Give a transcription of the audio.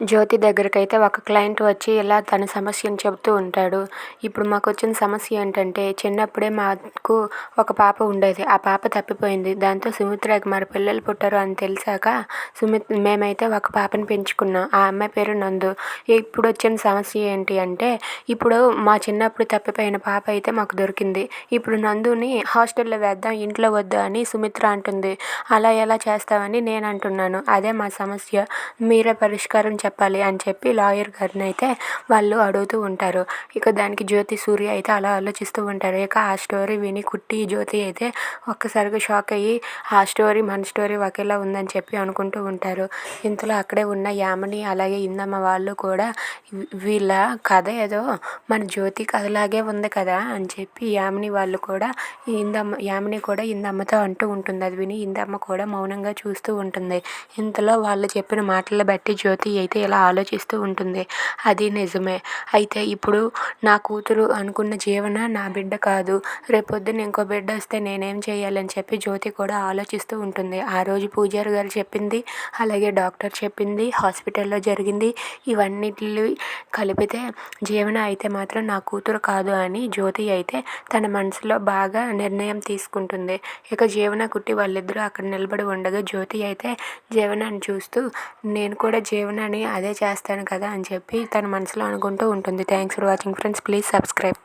జ్యోతి దగ్గరకైతే ఒక క్లయింట్ వచ్చి ఇలా తన సమస్యను చెబుతూ ఉంటాడు. ఇప్పుడు మాకు వచ్చిన సమస్య ఏంటంటే చిన్నప్పుడే మాకు ఒక పాప ఉండేది. ఆ పాప తప్పిపోయింది. దాంతో సుమిత్రకి మరి పిల్లలు పుట్టారు అని తెలిసాక సుమిత్ మేమైతే ఒక పాపని పెంచుకున్నాం. ఆ అమ్మాయి పేరు నందు. ఇప్పుడు వచ్చిన సమస్య ఏంటి అంటే ఇప్పుడు మా చిన్నప్పుడు తప్పిపోయిన పాప అయితే మాకు దొరికింది. ఇప్పుడు నందుని హాస్టల్లో వేద్దాం ఇంట్లో వద్దు అని సుమిత్ర అంటుంది. అలా ఎలా చేస్తామని నేను అంటున్నాను. అదే మా సమస్య. మీరే పరిష్కారం చెప్పండి. చెప్పాలి అని చెప్పి లాయర్ గారిని అయితే వాళ్ళు అడుగుతూ ఉంటారు. ఇక దానికి జ్యోతి సూర్య అయితే అలా ఆలోచిస్తూ ఉంటారు. ఇక ఆ స్టోరీ విని కుట్టి జ్యోతి అయితే ఒక్కసారిగా షాక్ అయ్యి ఆ స్టోరీ మన స్టోరీ ఒకేలా ఉందని చెప్పి అనుకుంటూ ఉంటారు. ఇంతలో అక్కడే ఉన్న యామిని అలాగే ఇందమ్మ వాళ్ళు కూడా వీళ్ళ కథ ఏదో మన జ్యోతి కథలాగే ఉంది కదా అని చెప్పి యామిని వాళ్ళు కూడా ఇందమ్మ యామిని కూడా ఇందమ్మతో అంటూ ఉంటుంది. అది విని ఇందమ్మ కూడా మౌనంగా చూస్తూ ఉంటుంది. ఇంతలో వాళ్ళు చెప్పిన మాటలు బట్టి జ్యోతి అయితే ఇలా ఆలోచిస్తూ ఉంటుంది? అది నిజమే. అయితే ఇప్పుడు నా కూతురు అనుకున్న జీవన నా బిడ్డ కాదు. రేపొద్దున ఇంకో బిడ్డ వస్తే నేనేం చేయాలని చెప్పి జ్యోతి కూడా ఆలోచిస్తూ ఉంటుంది. ఆ రోజు పూజారి గారు చెప్పింది అలాగే డాక్టర్ చెప్పింది హాస్పిటల్లో జరిగింది. ఇవన్నిటి కలిపితే జీవన అయితే మాత్రం నా కూతురు కాదు అని జ్యోతి అయితే తన మనసులో బాగా నిర్ణయం తీసుకుంటుంది. ఇక జీవన కుట్టి వాళ్ళిద్దరూ అక్కడ నిలబడి ఉండగా జ్యోతి అయితే జీవనాన్ని చూస్తూ నేను కూడా జీవనాన్ని అదే చేస్తాను కదా అని చెప్పి తన మనసులో అనుకుంటూ ఉంటుంది. Thanks for watching friends please subscribe